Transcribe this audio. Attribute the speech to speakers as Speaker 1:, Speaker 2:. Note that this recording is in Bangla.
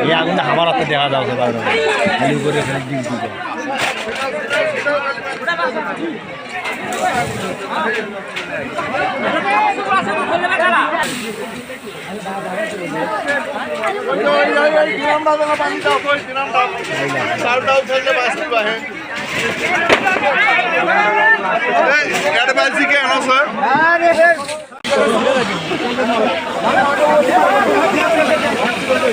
Speaker 1: এই
Speaker 2: আগুনটা আমার হাতে দেখা যাচ্ছে বাইরে খালি উপরে এখানে ডিম দিবে
Speaker 1: ওই